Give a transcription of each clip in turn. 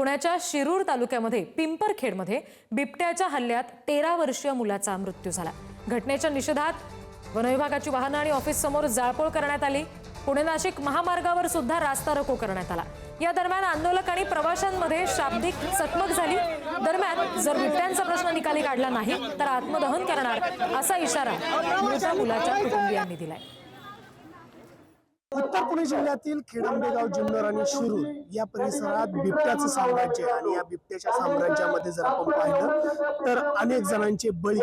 पुण्याच्या शिरूर तालुक्यामध्ये पिंपरखेडमध्ये बिबट्याच्या हल्ल्यात तेरा वर्षीय मुलाचा मृत्यू झाला. घटनेच्या निषेधात वनविभागाची वाहनं आणि ऑफिस समोर जाळपोळ करण्यात आली. पुणे नाशिक महामार्गावर सुद्धा रास्ता रोको करण्यात आला. या दरम्यान आंदोलक आणि प्रवाशांमध्ये शाब्दिक चकमक झाली. दरम्यान जर बिबट्यांचा प्रश्न निकाली काढला नाही तर आत्मदहन करणार असा इशारा मुलाच्या कुटुंबियांनी दिलाय. उत्तर पुणे जिल्ह्यातील खेडंबेगाव जुन्नर आणि शिरूर या परिसरात बिबट्याचं साम्राज्य आहे. आणि या बिबट्याच्या साम्राज्यामध्ये जर आपण पाहिलं तर अनेक जणांचे बळी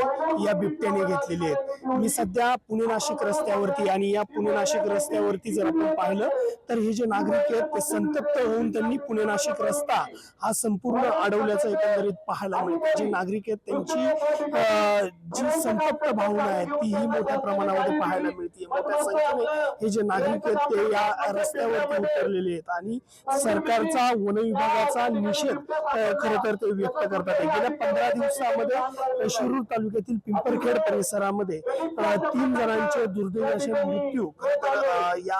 या बिबट्याने घेतलेले आहेत. मी सध्या पुणे नाशिक रस्त्यावरती आणि या पुणे नाशिक रस्त्यावरती जर आपण पाहिलं तर हे जे नागरिक आहेत ते संतप्त होऊन त्यांनी पुणे नाशिक रस्ता हा संपूर्ण अडवल्याचं एकंदरीत पाहायला मिळतं. जे नागरिक आहेत त्यांची अं, जी संतप्त भावना आहे तीही मोठ्या प्रमाणामध्ये पाहायला मिळते. मोठ्या संख्येने हे जे नागरिक आहेत ते या रस्त्यावरती उतरलेले आहेत. आणि सरकारचा वन विभागाचा निषेध खर तर ते व्यक्त करतात. गेल्या पंधरा दिवसामध्ये शिरूर तालुक्यातील पिंपरखेड परिसरामध्ये तीन जणांचे दुर्दैव असे मृत्यू या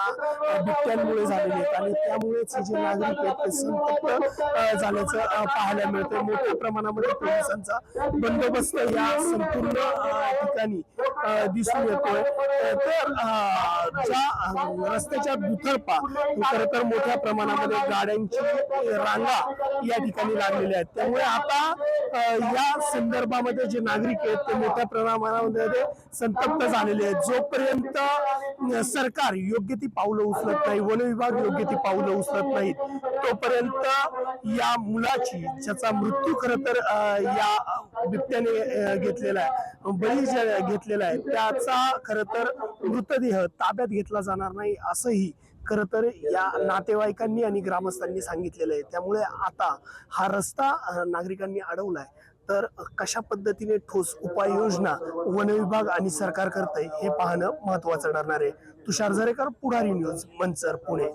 बिबट्यांमुळे झालेले आहेत. आणि त्यामुळेच जे नागरिक आहेत ते संतप्त झाल्याचं पाहायला मिळतं मोठ्या प्रमाणामध्ये पोलिसांचा बंदोबस्त या संपूर्ण ठिकाणी दिसून येतोय. तर ज्या रस्त्याच्या दुतर्फा खर तर मोठ्या प्रमाणामध्ये गाड्यांची रांगा या ठिकाणी लागलेले आहेत. त्यामुळे आता या संदर्भामध्ये जे नागरिक आहेत ते मोठ्या प्रमाणामध्ये संतप्त झालेले आहेत. जोपर्यंत सरकार योग्य ती पावलं उचलत नाही वन विभाग योग्य ती पावलं उचलत नाहीत तोपर्यंत या मुलाची ज्याचा मृत्यू खर तर या बिबट्याने घेतलेला आहे बळी जे घेतलेला आहे त्याचा खर तर मृतदेह ताब्यात घेतला जाणार नाही असंही खर तर या नातेवाईकांनी आणि ग्रामस्थांनी सांगितलेलं आहे. त्यामुळे आता हा रस्ता नागरिकांनी अडवलाय. तर कशा पद्धतीने ठोस उपाययोजना वन विभाग आणि सरकार करतंय हे पाहणं महत्वाचं ठरणार आहे. तुषार झरेकर पुढारी न्यूज मंचर पुणे.